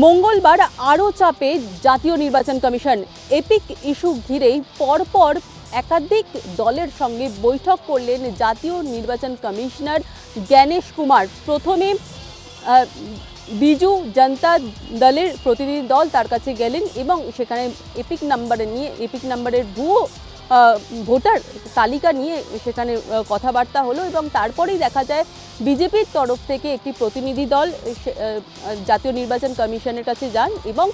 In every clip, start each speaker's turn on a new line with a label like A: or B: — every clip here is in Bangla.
A: মঙ্গলবার আরও চাপে জাতীয় নির্বাচন কমিশন এপিক ইস্যু ঘিরেই পরপর একাধিক দলের সঙ্গে বৈঠক করলেন জাতীয় নির্বাচন কমিশনার জ্ঞানেশ কুমার। প্রথমে বিজু জনতা দলের প্রতিনিধি দল তার কাছে গেলেন এবং সেখানে এপিক নাম্বার নিয়ে, এপিক নাম্বারের ভুয়ো ভোটার তালিকা নিয়ে সেখানে কথাবার্তা হলো এবং তারপরেই দেখা যায় বিজেপির তরফ থেকে একটি প্রতিনিধি দল জাতীয় নির্বাচন কমিশনের কাছে যান এবং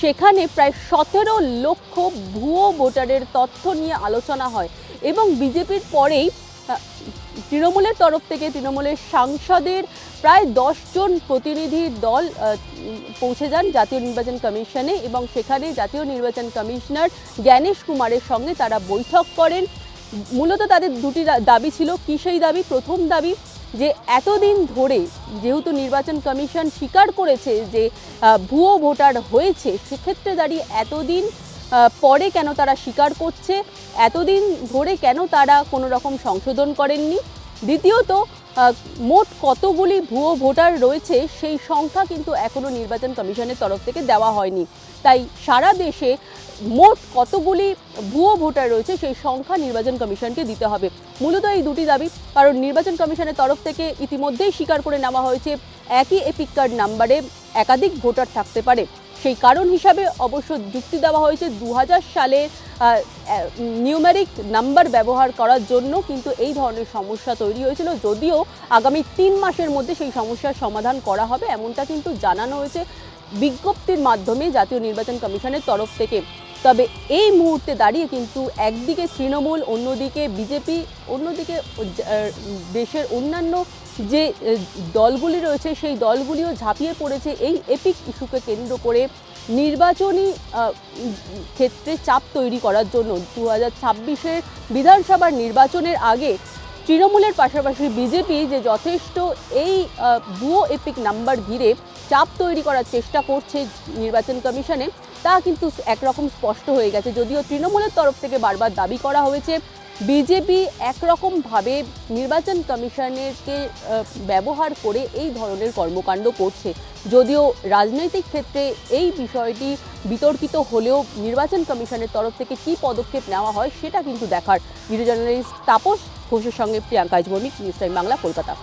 A: সেখানে প্রায় সতেরো লক্ষ ভুয়ো ভোটারের তথ্য নিয়ে আলোচনা হয় এবং বিজেপির পরেই তৃণমূলের তরফ থেকে তৃণমূলের সাংসদের প্রায় জন প্রতিনিধি দল পৌঁছে যান জাতীয় নির্বাচন কমিশনে এবং সেখানে জাতীয় নির্বাচন কমিশনার জ্ঞানেশ কুমারের সঙ্গে তারা বৈঠক করেন। মূলত তাদের দুটি দাবি ছিল, কী সেই দাবি? প্রথম দাবি যে এতদিন ধরে যেহেতু নির্বাচন কমিশন স্বীকার করেছে যে ভুয়ো ভোটার হয়েছে, সেক্ষেত্রে দাঁড়িয়ে এতদিন পরে কেন তারা স্বীকার করছে? এতদিন ধরে কেন তারা কোনো রকম সংশোধন করেননি? দ্বিতীয়ত মোট কতগুলি ভুয়ো ভোটার রয়েছে সেই সংখ্যা কিন্তু এখনও নির্বাচন কমিশনের তরফ থেকে দেওয়া হয়নি। তাই সারা দেশে মোট কতগুলি ভুয়ো ভোটার রয়েছে সেই সংখ্যা নির্বাচন কমিশনকে দিতে হবে। মূলত এই দুটি দাবি, কারণ নির্বাচন কমিশনের তরফ থেকে ইতিমধ্যেই স্বীকার করে নেওয়া হয়েছে একই এপিক কার্ড নাম্বারে একাধিক ভোটার থাকতে পারে। সেই কারণ হিসাবে অবশ্য যুক্তি দেওয়া হয়েছে দু সালের নিউমেরিক নাম্বার ব্যবহার করার জন্য কিন্তু এই ধরনের সমস্যা তৈরি হয়েছিল। যদিও আগামী তিন মাসের মধ্যে সেই সমস্যার সমাধান করা হবে, এমনটা কিন্তু জানানো হয়েছে বিজ্ঞপ্তির মাধ্যমে জাতীয় নির্বাচন কমিশনের তরফ থেকে। তবে এই মুহূর্তে দাঁড়িয়ে কিন্তু একদিকে তৃণমূল, অন্যদিকে বিজেপি, অন্যদিকে দেশের অন্যান্য যে দলগুলি রয়েছে, সেই দলগুলিও ঝাঁপিয়ে পড়েছে এই এপিক ইস্যুকে কেন্দ্র করে নির্বাচনী ক্ষেত্রে চাপ তৈরি করার জন্য। দু হাজার বিধানসভার নির্বাচনের আগে তৃণমূলের পাশাপাশি বিজেপি যে যথেষ্ট এই ভুয়ো এপিক নাম্বার ঘিরে চাপ তৈরি করার চেষ্টা করছে নির্বাচন কমিশনে, তা কিন্তু একরকম স্পষ্ট হয়ে গেছে। যদিও তৃণমূলের তরফ থেকে বারবার দাবি করা হয়েছে, বিজেপি একরকমভাবে নির্বাচন কমিশনেরকে ব্যবহার করে এই ধরনের কর্মকাণ্ড করছে। যদিও রাজনৈতিক ক্ষেত্রে এই বিষয়টি বিতর্কিত হলেও নির্বাচন কমিশনের তরফ থেকে কী পদক্ষেপ নেওয়া হয় সেটা কিন্তু দেখার। ভিডিও জার্নালিস্ট তাপস ঘোষের সঙ্গে প্রিয়াঙ্কা আজমর্মিক নিউজ টাইম বাংলা কলকাতা।